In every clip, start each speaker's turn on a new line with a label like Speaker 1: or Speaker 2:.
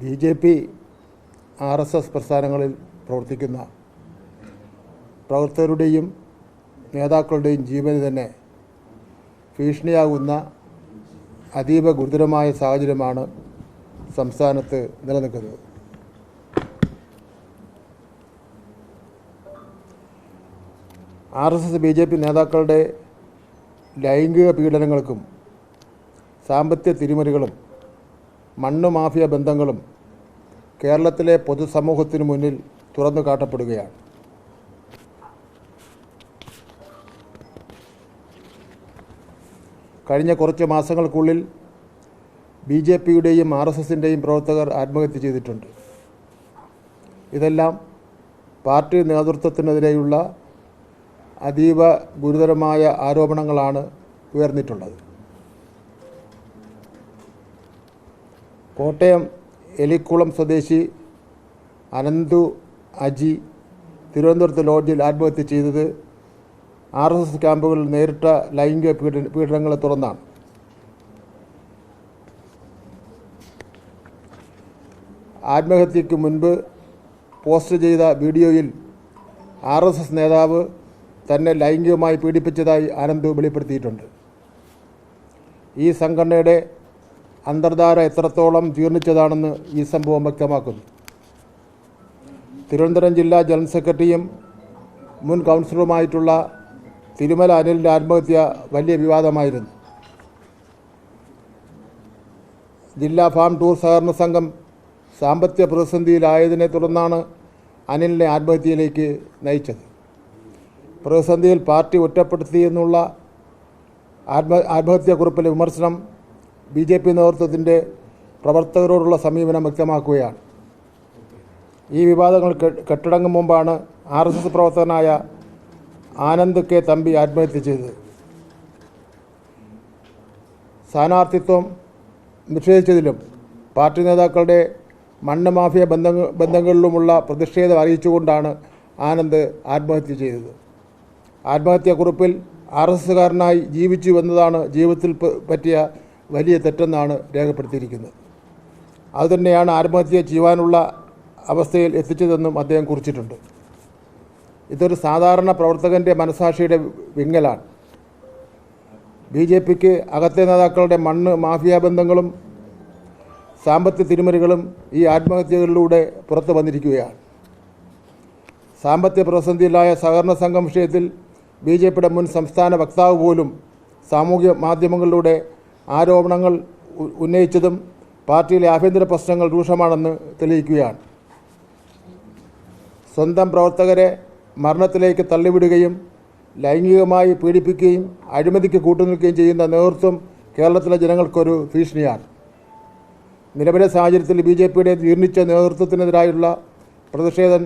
Speaker 1: B J P R S S പ്രസ്ഥാനങ്ങളിൽ പ്രവർത്തിക്കുന്ന പ്രവർത്തകരുടെയും നേതാക്കളുടെയും ജീവന് തന്നെ ഭീഷണിയാകുന്ന അതീവ ഗുരുതരമായ സാഹചര്യമാണ് സംസ്ഥാനത്ത് നിലനിൽക്കുന്നത്. R S S B J P നേതാക്കളുടെ ലൈംഗിക പീഡനങ്ങൾക്കും സാമ്പത്തിക തിരിമറികളും മണ്ണ് മാഫിയ ബന്ധങ്ങളും കേരളത്തിലെ പൊതുസമൂഹത്തിനു മുന്നിൽ തുറന്നു കാട്ടപ്പെടുകയാണ്. കഴിഞ്ഞ കുറച്ച് മാസങ്ങൾക്കുള്ളിൽ ബി ജെ പിയുടെയും ആർ എസ് എസിന്റെയും പ്രവർത്തകർ ആത്മഹത്യ ചെയ്തിട്ടുണ്ട്. ഇതെല്ലാം പാർട്ടി നേതൃത്വത്തിനെതിരെയുള്ള അതീവ ഗുരുതരമായ ആരോപണങ്ങളാണ് ഉയർന്നിട്ടുള്ളത്. കോട്ടയം എലിക്കുളം സ്വദേശി അനന്തു അജി തിരുവനന്തപുരത്ത് ലോഡ്ജിൽ ആത്മഹത്യ ചെയ്തത് ആർ എസ് എസ് ക്യാമ്പുകളിൽ നേരിട്ട ലൈംഗിക പീഡന പീഡനങ്ങളെ തുടർന്നാണ്. ആത്മഹത്യയ്ക്ക് മുൻപ് പോസ്റ്റ് ചെയ്ത വീഡിയോയിൽ ആർ എസ് എസ് നേതാവ് തന്നെ ലൈംഗികമായി പീഡിപ്പിച്ചതായി ആനന്ദ് വെളിപ്പെടുത്തിയിട്ടുണ്ട്. ഈ സംഘടനയുടെ അന്തർധാര എത്രത്തോളം ജീർണിച്ചതാണെന്ന് ഈ സംഭവം വ്യക്തമാക്കുന്നു. തിരുവനന്തപുരം ജില്ലാ ജനറൽ സെക്രട്ടറിയും മുൻ കൗൺസിലറുമായിട്ടുള്ള തിരുമല അനിലിന്റെ ആത്മഹത്യ വലിയ വിവാദമായിരുന്നു. ജില്ലാ ഫാം ടൂർ സഹകരണ സംഘം സാമ്പത്തിക പ്രതിസന്ധിയിലായതിനെ തുടർന്നാണ് അനിലിനെ ആത്മഹത്യയിലേക്ക് നയിച്ചത്. പ്രതിസന്ധിയിൽ പാർട്ടി ഒറ്റപ്പെടുത്തിയെന്നുള്ള ആത്മ ആത്മഹത്യാക്കുറിപ്പിലെ വിമർശനം ബി ജെ പി നേതൃത്വത്തിന്റെ പ്രവർത്തകരോടുള്ള സമീപനം വ്യക്തമാക്കുകയാണ്. ഈ വിവാദങ്ങൾ കെട്ടടങ്ങും മുമ്പാണ് ആർ എസ് എസ് പ്രവർത്തകനായ ആനന്ദ് കെ തമ്പി ആത്മഹത്യ ചെയ്തത്. സ്ഥാനാർത്ഥിത്വം നിഷേധിച്ചതിലും പാർട്ടി നേതാക്കളുടെ മണ്ണ് മാഫിയ ബന്ധങ്ങൾ ബന്ധങ്ങളിലുമുള്ള പ്രതിഷേധം അറിയിച്ചുകൊണ്ടാണ് ആനന്ദ് ആത്മഹത്യ ചെയ്തത്. ആത്മഹത്യാക്കുറിപ്പിൽ ആർ എസ് എസ്സുകാരനായി ജീവിച്ചു എന്നതാണ് ജീവിതത്തിൽ പറ്റിയ വലിയ തെറ്റെന്നാണ് രേഖപ്പെടുത്തിയിരിക്കുന്നത്. അതുതന്നെയാണ് ആത്മഹത്യ ചെയ്യുവാനുള്ള അവസ്ഥയിൽ എത്തിച്ചതെന്നും അദ്ദേഹം കുറിച്ചിട്ടുണ്ട്. ഇതൊരു സാധാരണ പ്രവർത്തകന്റെ മനസാക്ഷിയുടെ വിങ്ങലാണ്. ബി ജെ പിക്ക് അകത്തെ നേതാക്കളുടെ മണ്ണ് മാഫിയ ബന്ധങ്ങളും സാമ്പത്തിക തിരിമറികളും ഈ ആത്മഹത്യകളിലൂടെ പുറത്തു വന്നിരിക്കുകയാണ്. സാമ്പത്തിക പ്രതിസന്ധിയിലായ സഹകരണ സംഘം വിഷയത്തിൽ ബി ജെ പിയുടെ മുൻ സംസ്ഥാന വക്താവ് പോലും സാമൂഹ്യ മാധ്യമങ്ങളിലൂടെ ആരോപണങ്ങൾ ഉന്നയിച്ചതും പാർട്ടിയിലെ ആഭ്യന്തര പ്രശ്നങ്ങൾ രൂക്ഷമാണെന്ന് തെളിയിക്കുകയാണ്. സ്വന്തം പ്രവർത്തകരെ മരണത്തിലേക്ക് തള്ളിവിടുകയും ലൈംഗികമായി പീഡിപ്പിക്കുകയും അഴിമതിക്ക് കൂട്ടുനിൽക്കുകയും ചെയ്യുന്ന നേതൃത്വം കേരളത്തിലെ ജനങ്ങൾക്കൊരു ഭീഷണിയാണ്. നിലവിലെ സാഹചര്യത്തിൽ ബി ജെ പിയുടെ ജീർണിച്ച നേതൃത്വത്തിനെതിരായുള്ള പ്രതിഷേധം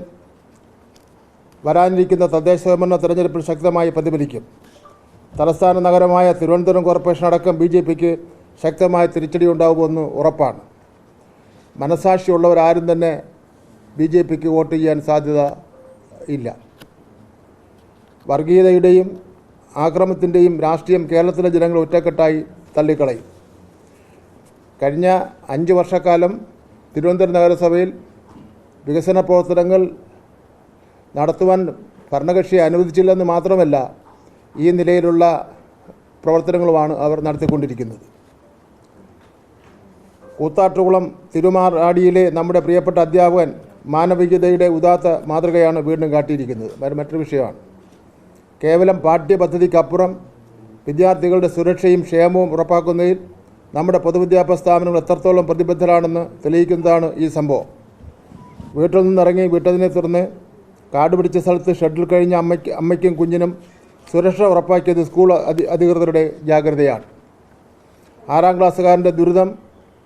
Speaker 1: വരാനിരിക്കുന്ന തദ്ദേശ സ്വയംഭരണ തെരഞ്ഞെടുപ്പിൽ ശക്തമായി പ്രതിഫലിക്കും. തലസ്ഥാന നഗരമായ തിരുവനന്തപുരം കോർപ്പറേഷൻ അടക്കം ബി ജെ പിക്ക് ശക്തമായ തിരിച്ചടി ഉണ്ടാകുമെന്ന് ഉറപ്പാണ്. മനസാക്ഷിയുള്ളവരാരും തന്നെ ബി ജെ പിക്ക് വോട്ട് ചെയ്യാൻ സാധ്യത ഇല്ല. വർഗീയതയുടെയും ആക്രമത്തിന്റെയും രാഷ്ട്രീയം കേരളത്തിലെ ജനങ്ങൾ ഒറ്റക്കെട്ടായി തള്ളിക്കളയും. കഴിഞ്ഞ അഞ്ച് വർഷക്കാലം തിരുവനന്തപുരം നഗരസഭയിൽ വികസന പ്രവർത്തനങ്ങൾ നടത്തുവാൻ ഭരണകക്ഷിയെ അനുവദിച്ചില്ലെന്ന് മാത്രമല്ല ഈ നിലയിലുള്ള പ്രവർത്തനങ്ങളുമാണ് അവർ നടത്തിക്കൊണ്ടിരിക്കുന്നത്. കൂത്താട്ടുകുളം തിരുമാറാടിയിലെ നമ്മുടെ പ്രിയപ്പെട്ട അധ്യാപകൻ മാനവികതയുടെ ഉദാത്ത മാതൃകയാണ് വീണ്ടും കാട്ടിയിരിക്കുന്നത്. മറ്റൊരു വിഷയമാണ്. കേവലം പാഠ്യപദ്ധതിക്കപ്പുറം വിദ്യാർത്ഥികളുടെ സുരക്ഷയും ക്ഷേമവും ഉറപ്പാക്കുന്നതിൽ നമ്മുടെ പൊതുവിദ്യാഭ്യാസ സ്ഥാപനങ്ങൾ എത്രത്തോളം പ്രതിബദ്ധരാണെന്ന് തെളിയിക്കുന്നതാണ് ഈ സംഭവം. വീട്ടിൽ നിന്നിറങ്ങി വിട്ടതിനെ തുടർന്ന് കാട് പിടിച്ച സ്ഥലത്ത് ഷെഡിൽ കഴിഞ്ഞ അമ്മയ്ക്ക് അമ്മയ്ക്കും കുഞ്ഞിനും സുരക്ഷ ഉറപ്പാക്കിയത് സ്കൂൾ അധി അധികൃതരുടെ ജാഗ്രതയാണ്. ആറാം ക്ലാസ്സുകാരന്റെ ദുരിതം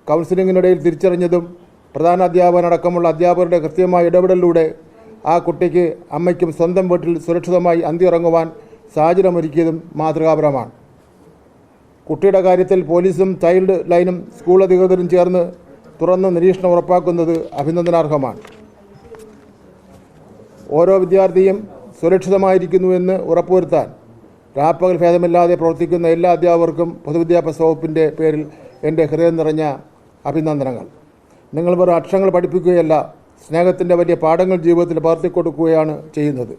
Speaker 1: കൗൺസിലിങ്ങിനിടയിൽ തിരിച്ചറിഞ്ഞതും പ്രധാന അധ്യാപകനടക്കമുള്ള അധ്യാപകരുടെ കൃത്യമായ ഇടപെടലിലൂടെ ആ കുട്ടിക്ക് അമ്മയ്ക്കും സ്വന്തം വീട്ടിൽ സുരക്ഷിതമായി അന്തിയിറങ്ങുവാൻ സാഹചര്യമൊരുക്കിയതും മാതൃകാപരമാണ്. കുട്ടിയുടെ കാര്യത്തിൽ പോലീസും ചൈൽഡ് ലൈനും സ്കൂൾ അധികൃതരും ചേർന്ന് തുറന്ന് നിരീക്ഷണം ഉറപ്പാക്കുന്നത് അഭിനന്ദനാർഹമാണ്. ഓരോ വിദ്യാർത്ഥിയും സുരക്ഷിതമായിരിക്കുന്നുവെന്ന് ഉറപ്പുവരുത്താൻ രാപ്പകൽ ഭേദമില്ലാതെ പ്രവർത്തിക്കുന്ന എല്ലാ അധ്യാപകർക്കും പൊതുവിദ്യാഭ്യാസ വകുപ്പിന്റെ പേരിൽ എന്റെ ഹൃദയം നിറഞ്ഞ അഭിനന്ദനങ്ങൾ. നിങ്ങൾ വെറും അക്ഷരങ്ങൾ പഠിപ്പിക്കുകയല്ല സ്നേഹത്തിന്റെ വലിയ പാഠങ്ങൾ ജീവിതത്തിൽ പകർത്തിക്കൊടുക്കുകയാണ് ചെയ്യുന്നത്.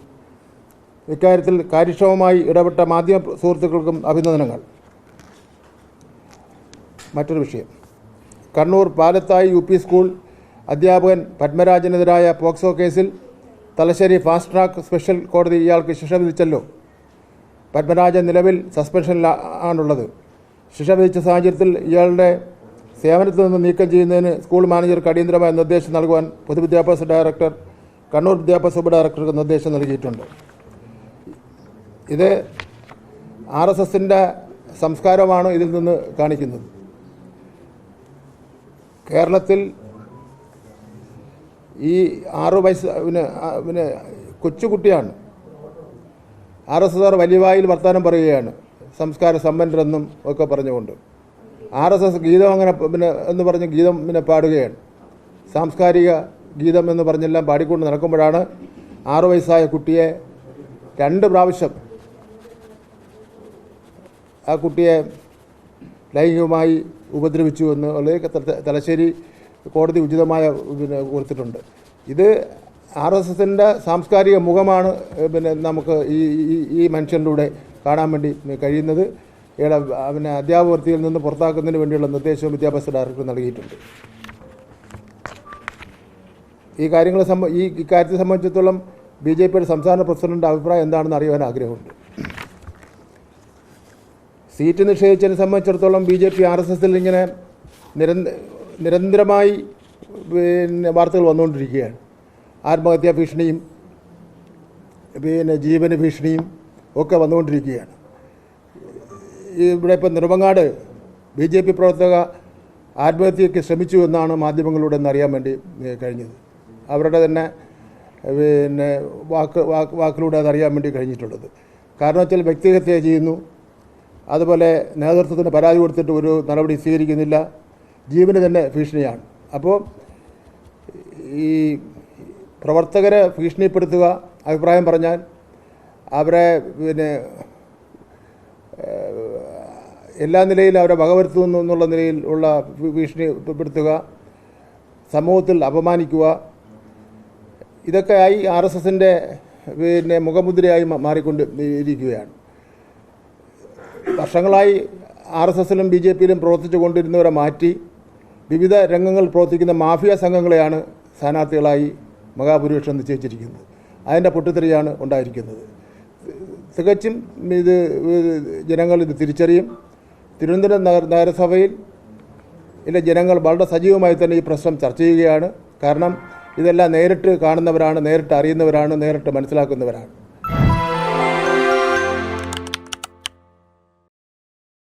Speaker 1: ഇക്കാര്യത്തിൽ കാര്യക്ഷമമായി ഇടപെട്ട മാധ്യമ സുഹൃത്തുക്കൾക്കും അഭിനന്ദനങ്ങൾ. മറ്റൊരു വിഷയം. കണ്ണൂർ പാലത്തായി യു സ്കൂൾ അധ്യാപകൻ പത്മരാജനെതിരായ പോക്സോ കേസിൽ തലശ്ശേരി ഫാസ്റ്റ് ട്രാക്ക് സ്പെഷ്യൽ കോടതി ഇയാൾക്ക് ശിക്ഷ വിധിച്ചല്ലോ. പത്മരാജൻ നിലവിൽ സസ്പെൻഷനിലാണുള്ളത് ശിക്ഷ വിധിച്ച സാഹചര്യത്തിൽ ഇയാളുടെ സേവനത്തിൽ നിന്ന് നീക്കം ചെയ്യുന്നതിന് സ്കൂൾ മാനേജർക്ക് അടിയന്തരമായ നിർദ്ദേശം നൽകുവാൻ പൊതുവിദ്യാഭ്യാസ ഡയറക്ടർ കണ്ണൂർ വിദ്യാഭ്യാസ ഉപ ഡയറക്ടർക്ക് നിർദ്ദേശം നൽകിയിട്ടുണ്ട്. ഇത് ആർ എസ് എസിന്റെ സംസ്കാരമാണ് ഇതിൽ നിന്ന് കാണിക്കുന്നത്. കേരളത്തിൽ ഈ ആറു വയസ്സ് പിന്നെ പിന്നെ കൊച്ചുകുട്ടിയാണ്. ആർ എസ് എസ് വലിയ വായിൽ വർത്തമാനം പറയുകയാണ്. സംസ്കാര സമ്പന്നരെന്നും ഒക്കെ പറഞ്ഞുകൊണ്ട്. ആർ എസ് എസ് ഗീതം അങ്ങനെ പിന്നെ എന്ന് പറഞ്ഞ് ഗീതം പിന്നെ പാടുകയാണ്. സാംസ്കാരിക ഗീതം എന്ന് പറഞ്ഞെല്ലാം പാടിക്കൊണ്ട് നടക്കുമ്പോഴാണ് ആറു വയസ്സായ കുട്ടിയെ രണ്ട് പ്രാവശ്യം ആ കുട്ടിയെ ലൈംഗികമായി ഉപദ്രവിച്ചു എന്ന് ഉള്ളത് തലശ്ശേരി കോടതി ഉചിതമായ പിന്നെ കൊടുത്തിട്ടുണ്ട്. ഇത് ആർ എസ് എസിന്റെ സാംസ്കാരിക മുഖമാണ് പിന്നെ നമുക്ക് ഈ ഈ- മനുഷ്യനിലൂടെ കാണാൻ വേണ്ടി കഴിയുന്നത്. ഇയാളെ പിന്നെ അധ്യാപകർത്തിയിൽ നിന്ന് പുറത്താക്കുന്നതിന് വേണ്ടിയുള്ള നിർദ്ദേശവും വിദ്യാഭ്യാസ ഡയറക്ടർ നൽകിയിട്ടുണ്ട്. ഈ കാര്യങ്ങളെ സംബ ഈ ഇക്കാര്യത്തെ സംബന്ധിച്ചിടത്തോളം ബി ജെ പിയുടെ സംസ്ഥാന പ്രസിഡന്റിന്റെ അഭിപ്രായം എന്താണെന്ന് അറിയുവാൻ ആഗ്രഹമുണ്ട്. സീറ്റ് നിഷേധിച്ചതിനെ സംബന്ധിച്ചിടത്തോളം B J P R S എസിൽ ഇങ്ങനെ നിരന്ത നിരന്തരമായി പിന്നെ വാർത്തകൾ വന്നുകൊണ്ടിരിക്കുകയാണ്. ആത്മഹത്യാ ഭീഷണിയും പിന്നെ ജീവന ഭീഷണിയും ഒക്കെ വന്നുകൊണ്ടിരിക്കുകയാണ്. ഇവിടെ ഇപ്പം നെടുമങ്ങാട് ബി ജെ പി പ്രവർത്തക ആത്മഹത്യയ്ക്ക് ശ്രമിച്ചു എന്നാണ് മാധ്യമങ്ങളിലൂടെ അറിയാൻ വേണ്ടി കഴിഞ്ഞത്. അവരുടെ തന്നെ പിന്നെ വാക്ക് വാക്ക് വാക്കിലൂടെ അതറിയാൻ വേണ്ടി കഴിഞ്ഞിട്ടുള്ളത്. കാരണം വെച്ചാൽ വ്യക്തിഹത്യ ചെയ്യുന്നു. അതുപോലെ നേതൃത്വത്തിന് പരാതി കൊടുത്തിട്ട് ഒരു നടപടി സ്വീകരിക്കുന്നില്ല. ജീവന് തന്നെ ഭീഷണിയാണ്. അപ്പോൾ ഈ പ്രവർത്തകരെ ഭീഷണിപ്പെടുത്തുക അഭിപ്രായം പറഞ്ഞാൽ അവരെ പിന്നെ എല്ലാ നിലയിലും അവരെ വകവരുത്തുന്നു എന്നുള്ള നിലയിൽ ഉള്ള ഭീഷണിപ്പെടുത്തുക സമൂഹത്തിൽ അപമാനിക്കുക ഇതൊക്കെ ആയി ആർ എസ് എസിന്റെ പിന്നെ മുഖമുദ്രയായി മാറിക്കൊണ്ട് ഇരിക്കുകയാണ്. വർഷങ്ങളായി ആർ എസ് എസിലും ബി ജെ പിയിലും പ്രവർത്തിച്ചു കൊണ്ടിരുന്നവരെ മാറ്റി വിവിധ രംഗങ്ങളിൽ പ്രവർത്തിക്കുന്ന മാഫിയ സംഘങ്ങളെയാണ് സ്ഥാനാർത്ഥികളായി മഹാഭൂരിപക്ഷം നിശ്ചയിച്ചിരിക്കുന്നത്. അതിന്റെ പൊട്ടിത്തെറിയാണ് ഉണ്ടായിരിക്കുന്നത്. തികച്ചും ഇത് ജനങ്ങൾ ഇത് തിരിച്ചറിയും. തിരുവനന്തപുരം നഗര നഗരസഭയിൽ ഇതിന്റെ ജനങ്ങൾ വളരെ സജീവമായി തന്നെ ഈ പ്രശ്നം ചർച്ച ചെയ്യുകയാണ്. കാരണം ഇതെല്ലാം നേരിട്ട് കാണുന്നവരാണ് നേരിട്ട് അറിയുന്നവരാണ് നേരിട്ട് മനസ്സിലാക്കുന്നവരാണ്.